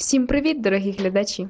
Всім привіт, дорогі глядачі!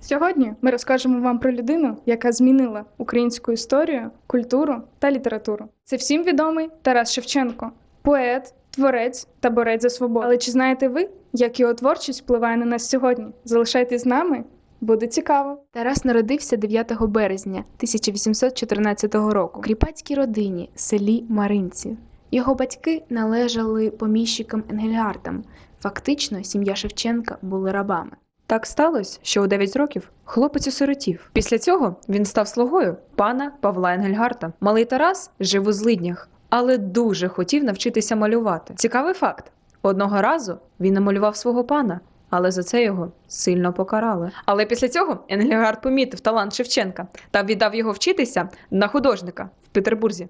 Сьогодні ми розкажемо вам про людину, яка змінила українську історію, культуру та літературу. Це всім відомий Тарас Шевченко, поет, творець та борець за свободу. Але чи знаєте ви, як його творчість впливає на нас сьогодні? Залишайтесь з нами, буде цікаво. Тарас народився 9 березня 1814 року у кріпацькій родині селі Маринці. Його батьки належали поміщикам Енгельгартам. Фактично, сім'я Шевченка були рабами. Так сталося, що у 9 років хлопець осиротів. Після цього він став слугою пана Павла Енгельгарта. Малий Тарас жив у злиднях, але дуже хотів навчитися малювати. Цікавий факт: одного разу він намалював свого пана, але за це його сильно покарали. Але після цього Енгельгард помітив талант Шевченка та віддав його вчитися на художника в Петербурзі.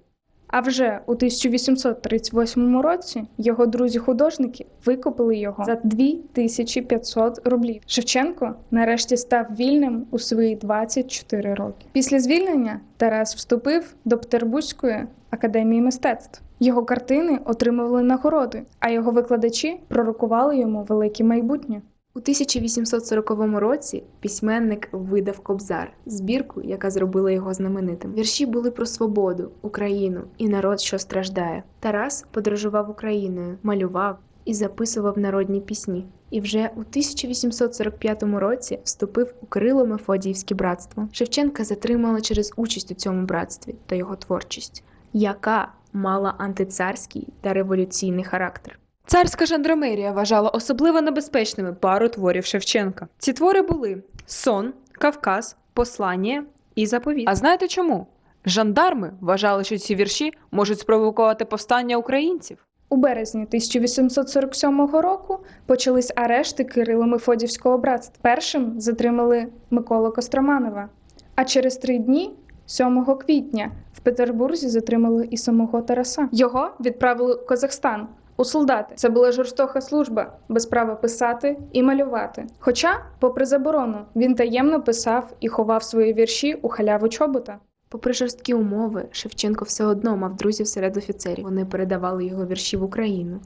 А вже у 1838 році його друзі-художники викупили його за 2500 рублів. Шевченко нарешті став вільним у свої 24 роки. Після звільнення Тарас вступив до Петербурзької академії мистецтв. Його картини отримували нагороди, а його викладачі пророкували йому велике майбутнє. У 1840 році письменник видав Кобзар, збірку, яка зробила його знаменитим. Вірші були про свободу, Україну і народ, що страждає. Тарас подорожував Україною, малював і записував народні пісні. І вже у 1845 році вступив у Кирило Мефодіївське братство. Шевченка затримали через участь у цьому братстві та його творчість, яка мала антицарський та революційний характер. Царська жандармерія вважала особливо небезпечними пару творів Шевченка. Ці твори були Сон, Кавказ, Послання і Заповіт. А знаєте чому? Жандарми вважали, що ці вірші можуть спровокувати повстання українців. У березні 1847 року почались арешти Кирило Мефодівського братства. Першим затримали Миколу Костроманова. А через три дні, 7 квітня, в Петербурзі затримали і самого Тараса. Його відправили у Казахстан. У солдати це була жорстока служба, без права писати і малювати. Хоча, попри заборону, він таємно писав і ховав свої вірші у халяву чобота. Попри жорсткі умови, Шевченко все одно мав друзів серед офіцерів. Вони передавали його вірші в Україну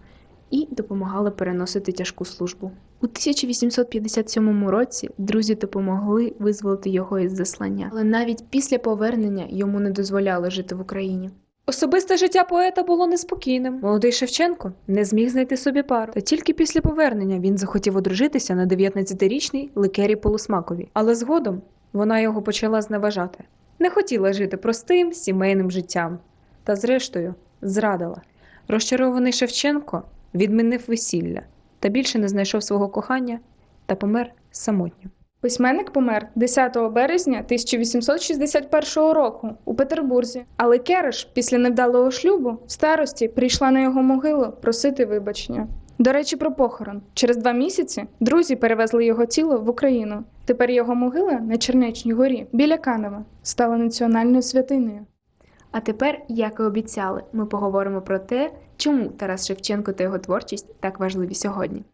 і допомагали переносити тяжку службу. У 1857 році друзі допомогли визволити його із заслання, але навіть після повернення йому не дозволяли жити в Україні. Особисте життя поета було неспокійним. Молодий Шевченко не зміг знайти собі пару. Та тільки після повернення він захотів одружитися на 19-річній Ликері Полусмакові. Але згодом вона його почала зневажати. Не хотіла жити простим сімейним життям. Та зрештою зрадила. Розчарований Шевченко відмінив весілля та більше не знайшов свого кохання та помер самотньо. Письменник помер 10 березня 1861 року у Петербурзі. Але Кереш після невдалого шлюбу в старості прийшла на його могилу просити вибачення. До речі, про похорон. Через два місяці друзі перевезли його тіло в Україну. Тепер його могила на Чернечній горі біля Канева стала національною святиною. А тепер, як і обіцяли, ми поговоримо про те, чому Тарас Шевченко та його творчість так важливі сьогодні.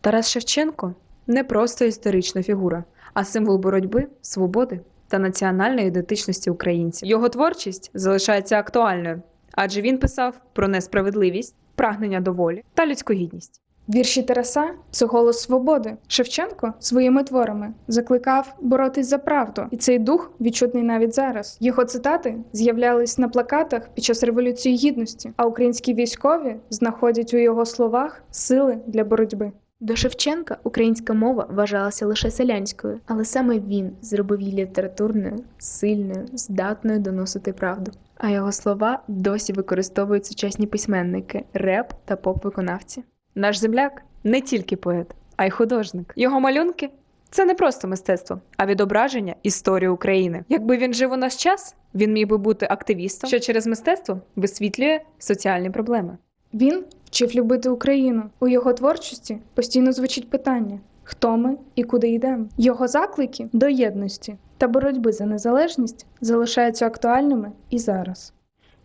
Тарас Шевченко не просто історична фігура, а символ боротьби, свободи та національної ідентичності українців. Його творчість залишається актуальною, адже він писав про несправедливість, прагнення до волі та людську гідність. Вірші Тараса це голос свободи. Шевченко своїми творами закликав боротись за правду, і цей дух відчутний навіть зараз. Його цитати з'являлись на плакатах під час революції гідності, а українські військові знаходять у його словах сили для боротьби. До Шевченка українська мова вважалася лише селянською, але саме він зробив її літературною, сильною, здатною доносити правду. А його слова досі використовують сучасні письменники, реп та поп-виконавці. Наш земляк не тільки поет, а й художник. Його малюнки це не просто мистецтво, а відображення історії України. Якби він жив у наш час, він міг би бути активістом, що через мистецтво висвітлює соціальні проблеми. Він вчив любити Україну. У його творчості постійно звучить питання: хто ми і куди йдемо. Його заклики до єдності та боротьби за незалежність залишаються актуальними і зараз.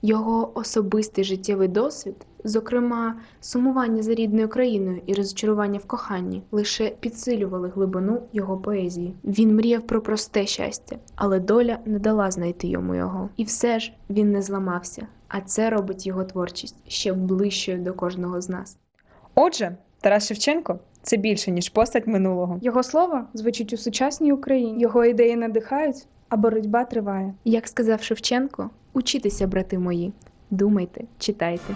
Його особистий життєвий досвід, зокрема сумування за рідною країною і розчарування в коханні, лише підсилювали глибину його поезії. Він мріяв про просте щастя, але доля не дала знайти йому його. І все ж він не зламався, а це робить його творчість ще ближчою до кожного з нас. Отже, Тарас Шевченко Це більше, ніж постать минулого. Його слово звучить у сучасній Україні. Його ідеї надихають, а боротьба триває. Як сказав Шевченко, учітеся, брати мої, думайте, читайте.